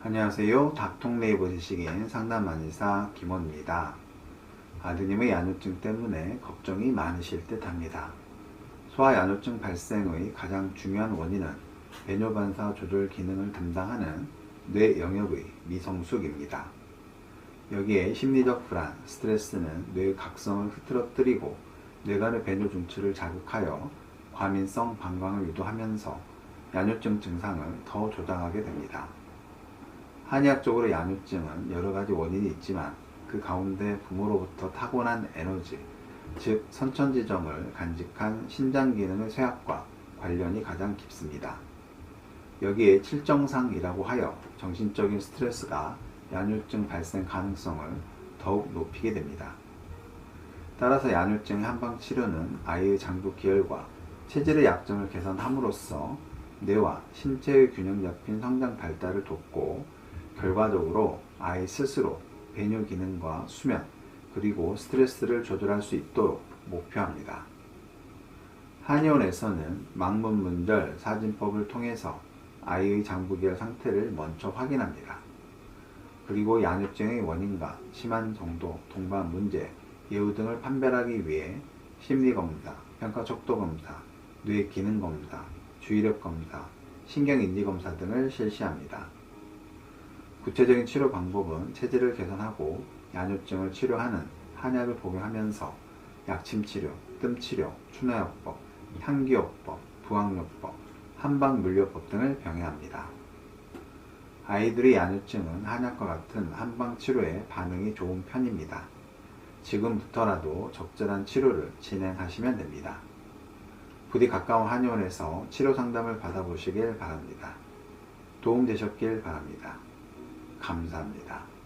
안녕하세요. 닥통네이버 지식인 상담만의사 김원입니다. 아드님의 야뇨증 때문에 걱정이 많으실 듯 합니다. 소아 야뇨증 발생의 가장 중요한 원인은 배뇨반사 조절 기능을 담당하는 뇌 영역의 미성숙입니다. 여기에 심리적 불안, 스트레스는 뇌의 각성을 흐트러뜨리고 뇌간의 배뇨 중추를 자극하여 과민성 방광을 유도하면서 야뇨증 증상을 더 조장하게 됩니다. 한의학적으로 야뇨증은 여러 가지 원인이 있지만 그 가운데 부모로부터 타고난 에너지, 즉 선천지정을 간직한 신장 기능의 쇠약과 관련이 가장 깊습니다. 여기에 칠정상이라고 하여 정신적인 스트레스가 야뇨증 발생 가능성을 더욱 높이게 됩니다. 따라서 야뇨증의 한방 치료는 아이의 장부 기혈과 체질의 약점을 개선함으로써 뇌와 신체의 균형 잡힌 성장 발달을 돕고 결과적으로 아이 스스로 배뇨 기능과 수면 그리고 스트레스를 조절할 수 있도록 목표합니다. 한의원에서는 망문문절 사진법을 통해서 아이의 장부기혈 상태를 먼저 확인합니다. 그리고 야뇨증의 원인과 심한 정도, 동반 문제, 예후 등을 판별하기 위해 심리검사, 평가척도검사, 뇌기능검사, 주의력검사, 신경인지검사 등을 실시합니다. 구체적인 치료 방법은 체질을 개선하고 야뇨증을 치료하는 한약을 복용하면서 약침치료, 뜸치료, 추나요법, 향기요법, 부항요법, 한방물리요법 등을 병행합니다. 아이들의 야뇨증은 한약과 같은 한방치료에 반응이 좋은 편입니다. 지금부터라도 적절한 치료를 진행하시면 됩니다. 부디 가까운 한의원에서 치료 상담을 받아보시길 바랍니다. 도움되셨길 바랍니다. 감사합니다.